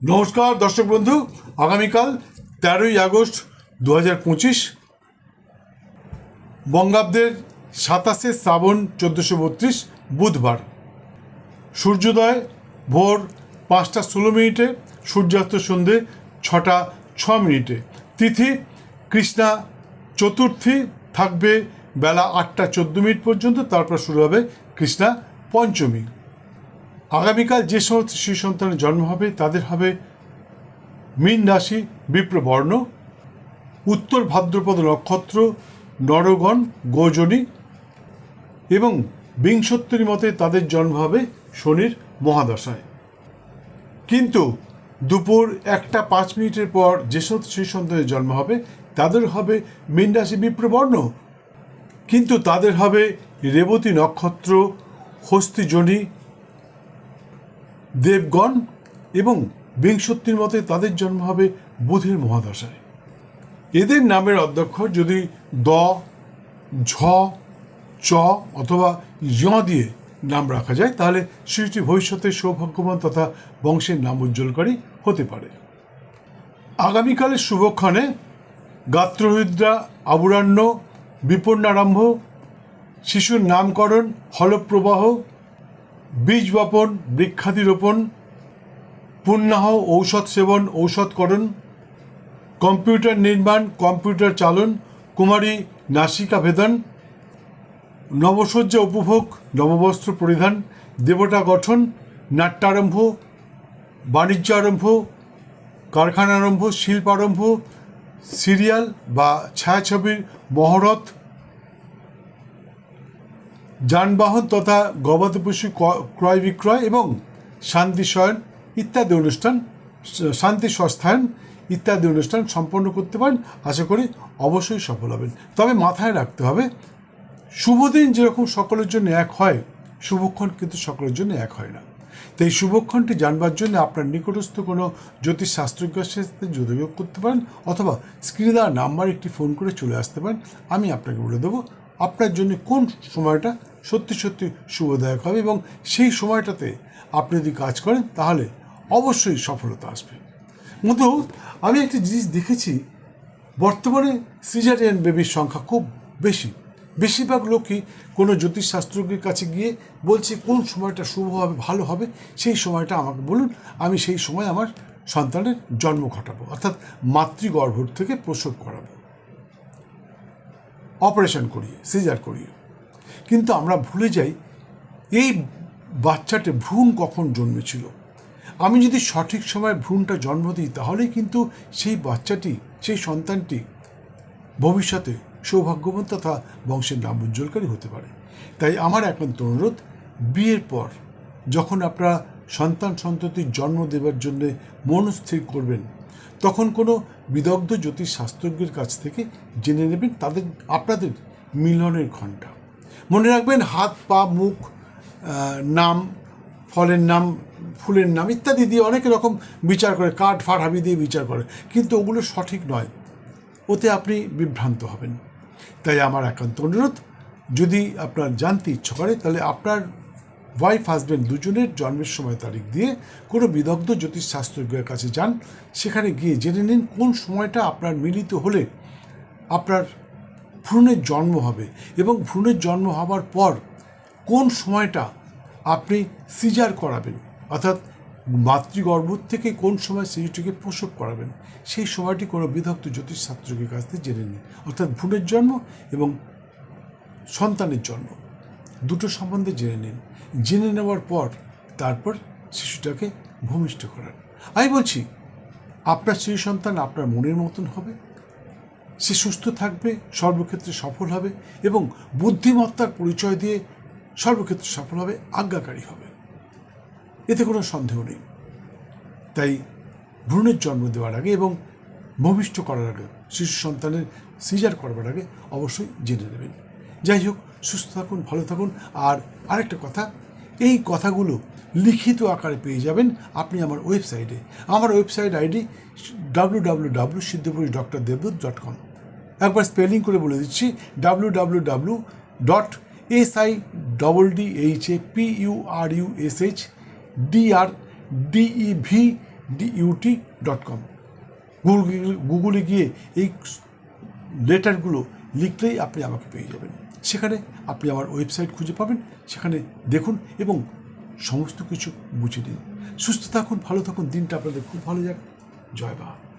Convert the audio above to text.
নমস্কার, দর্শক বন্ধু, আগামীকাল তেরোই আগস্ট দু হাজার পঁচিশ, বঙ্গাব্দের সাতাশে শ্রাবণ চোদ্দোশো বত্রিশ, বুধবার। সূর্যোদয় ভোর পাঁচটা ষোলো মিনিটে, সূর্যাস্ত সন্ধে ছটা ছ মিনিটে। তিথি, কৃষ্ণা চতুর্থী থাকবে বেলা আটটা চোদ্দ মিনিট পর্যন্ত, তারপর শুরু হবে কৃষ্ণা পঞ্চমী। আগামীকাল যে সমস্ত শিশু সন্তানের জন্ম হবে, তাদের হবে মীন রাশি, বিপ্রবর্ণ, উত্তর ভাদ্রপদ নক্ষত্র, নরগণ, গোজনী এবং বিংশোত্তরী মতে তাদের জন্ম হবে শনির মহাদশায়। কিন্তু দুপুর একটা পাঁচ মিনিটের পর যে সমস্ত শিশু সন্তানের জন্ম হবে, তাদের হবে মীন রাশি, বিপ্রবর্ণ। কিন্তু তাদের হবে রেবতী নক্ষত্র হস্তিজনী দেবগণ এবং বিংশতির মতে তাদের জন্ম হবে বুধের মহাদশায়। এদের নামের অধ্যক্ষর যদি দ, ঝ, চ অথবা য দিয়ে নাম রাখা যায়, তাহলে শিশুটি ভবিষ্যতে সৌভাগ্যবান তথা বংশের নাম উজ্জ্বলকারী হতে পারে। আগামীকালের শুভক্ষণে গাত্রহৃদ্রা আবুরান্য বিপন্নারম্ভ, শিশুর নামকরণ, হলপ্রবাহ বীজ বপন, বৃক্ষাদি রোপণ, পুণ্যাহ, ঔষধ সেবন, ঔষধকরণ, কম্পিউটার নির্মাণ, কম্পিউটার চালন, কুমারী নাসিকা ভেদন, নবসজ্জা উপভোগ, নববস্ত্র পরিধান, দেবতা গঠন, নাট্যারম্ভ, বাণিজ্য আরম্ভ, কারখানা আরম্ভ শিল্পারম্ভ সিরিয়াল বা ছায়াছবির মহরত যানবাহন তথা গবাদি পশু ক্রয় বিক্রয় এবং শান্তি শয়ন ইত্যাদি অনুষ্ঠান, শান্তি সস্থায়ন ইত্যাদি অনুষ্ঠান সম্পন্ন করতে পারেন। আশা করি অবশ্যই সফল হবেন। তবে মাথায় রাখতে হবে শুভদিন যেরকম সকলের জন্য এক হয়, শুভক্ষণ কিন্তু সকলের জন্য এক হয় না। তাই এই শুভক্ষণটি জানবার জন্য আপনার নিকটস্থ কোনো জ্যোতিষ শাস্ত্রজ্ঞের সাথে যোগাযোগ করতে পারেন অথবা স্ক্রিনে দেওয়া নাম্বার একটি ফোন করে চলে আসতে পারেন। আমি আপনাকে বলে দেবো আপনার জন্য কোন সময়টা সত্যি সত্যি শুভদায়ক হবে এবং সেই সময়টাতে আপনি যদি কাজ করেন, তাহলে অবশ্যই সফলতা আসবে। মতো আমি একটা জিনিস দেখেছি, বর্তমানে সিজারিয়ান বেবির সংখ্যা খুব বেশি। বেশিরভাগ লোকই কোনো জ্যোতিষশাস্ত্রজ্ঞের কাছে গিয়ে বলছে, কোন সময়টা শুভ হবে, ভালো হবে, সেই সময়টা আমাকে বলুন, আমি সেই সময় আমার সন্তানের জন্ম ঘটাবো, অর্থাৎ মাতৃগর্ভর থেকে প্রসব করাবো। অপারেশন করিয়ে, সিজার করিয়ে। কিন্তু আমরা ভুলে যাই, এই বাচ্চাটা ভ্রূণ কখন জন্মেছিল? আমি যদি সঠিক সময় ভ্রূণটা জন্ম দিই, তাহলেই কিন্তু সেই বাচ্চাটি, সেই সন্তানটি ভবিষ্যতে সৌভাগ্যবান তথা বংশের নাম উজ্জ্বলকারী হতে পারে। তাই আমার একান্ত অনুরোধ, বিয়ের পর যখন আপনারা সন্তান সন্ততির জন্ম দেবার জন্যে মনস্থির করবেন তখন কোনো বিদগ্ধ জ্যোতিষ শাস্ত্রজ্ঞের কাছ থেকে জেনে নেবেন তাদের, আপনাদের মিলনের ঘণ্টা। মনে রাখবেন হাত, পা, মুখ নাম, ফলের নাম, ফুলের নাম ইত্যাদি দিয়ে অনেক রকম বিচার করে, কাঠ, ফাট, হাবি দিয়ে বিচার করে। কিন্তু ওগুলো সঠিক নয়। ওতে আপনি বিভ্রান্ত হবেন। তাই আমার একান্ত অনুরোধ, যদি আপনার জানতে ইচ্ছে করে, তাহলে আপনার ওয়াইফ হাজব্যান্ড দুজনের জন্মের সময় তারিখ দিয়ে কোনো বিদগ্ধ জ্যোতিষ শাস্ত্রজ্ঞের কাছে যান। সেখানে গিয়ে জেনে নিন কোন সময়টা আপনার মিলিত হলে আপনার ভ্রূণের জন্ম হবে এবং ভ্রূণের জন্ম হওয়ার পর কোন সময়টা আপনি সিজার করাবেন, অর্থাৎ মাতৃগর্ভ থেকে কোন সময় শিশুটিকে প্রসব করাবেন, সেই সময়টি কোনো বিদগ্ধ জ্যোতিষ শাস্ত্রজ্ঞের কাছ থেকে জেনে নিন। অর্থাৎ ভ্রূণের জন্ম এবং সন্তানের জন্ম। দুটো সম্বন্ধে জেনে নিন। জেনে নেওয়ার পর তারপর শিশুটাকে ভূমিষ্ঠ করান। আমি বলছি, আপনার শিশু সন্তান আপনার মনের মতন হবে, সে সুস্থ থাকবে, সর্বক্ষেত্রে সফল হবে এবং বুদ্ধিমত্তার পরিচয় দিয়ে সর্বক্ষেত্রে সফল হবে, আজ্ঞাকারী হবে। এতে কোনো সন্দেহ নেই। তাই ভ্রূণের জন্ম দেওয়ার আগে এবং ভূমিষ্ঠ করার আগে, শিশু সন্তানের সিজার করবার আগে অবশ্যই জেনে নেবেন। যাই হোক, সুস্থ থাকুন, ভালো থাকুন। আর আরেকটা কথা, এই কথাগুলো লিখিত আকারে পেয়ে যাবেন আপনি আমার ওয়েবসাইটে। আমার website ID W W W Siddhapuri doctor Debdut dot com একবার স্পেলিং করে বলে দিচ্ছি W W W dot S I double D H A P U R U S H D R D E V D D U T dot com Google গুগলে গিয়ে এই লেটারগুলো লিখলেই আপনি আমাকে পেয়ে যাবেন। সেখানে আপনি আমার ওয়েবসাইট খুঁজে পাবেন, সেখানে দেখুন এবং সমস্ত কিছু বুঝে নিন। সুস্থ থাকুন, ভালো থাকুন, দিনটা আপনাদের খুব ভালো যাক। জয় বা